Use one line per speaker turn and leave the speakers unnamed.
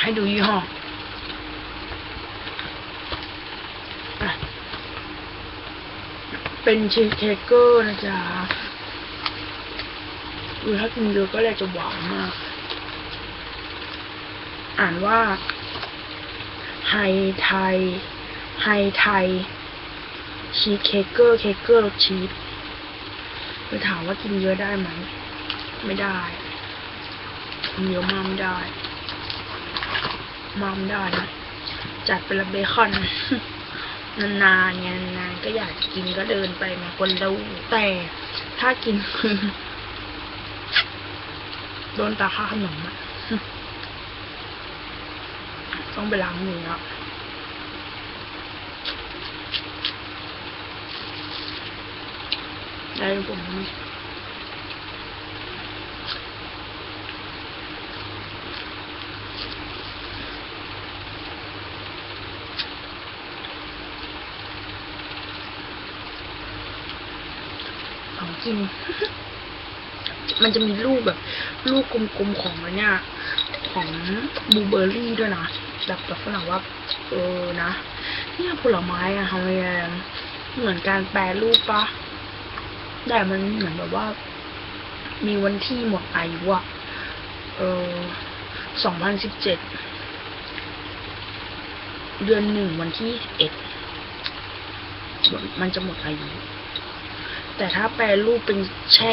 ให้ดูยี่ห้อเป็นชีสเค้กเกอร์นะจ๊ะดูถ้ากินเยอะก็เลยจะหวานมาก อ่านว่า ไฮไทย ไฮไทย ชีสเค้กเกอร์ เค้กเกอร์รสชีสไปถามว่ากินเยอะได้ไหม ไม่ได้ กินเยอะมากไม่ได้ มากไม่ได้นะจัดเป็นละเบคอน นานๆไงนานๆก็อยากกินก็เดินไปมาคนละแต่ถ้ากินคือโดนตาค่าขนมอะต้องไปล้างมือแล้วได้ผม จริงมันจะมีลูกแบบ ลูกกลมๆของอันเนี่ยของบูเบอร์รี่ด้วยนะแบบแบบฝรั่งว่า เออนะ เนี่ยผลไม้อะทำไมเหมือนการแปรรูปปะแต่มันเหมือนแบบว่า มีวันที่หมดอายุอะเออสองพันสิบเจ็ดเดือนหนึ่งวันที่เอ็ดมันจะหมดอายุ แต่ถ้าแปรรูปเป็นแช่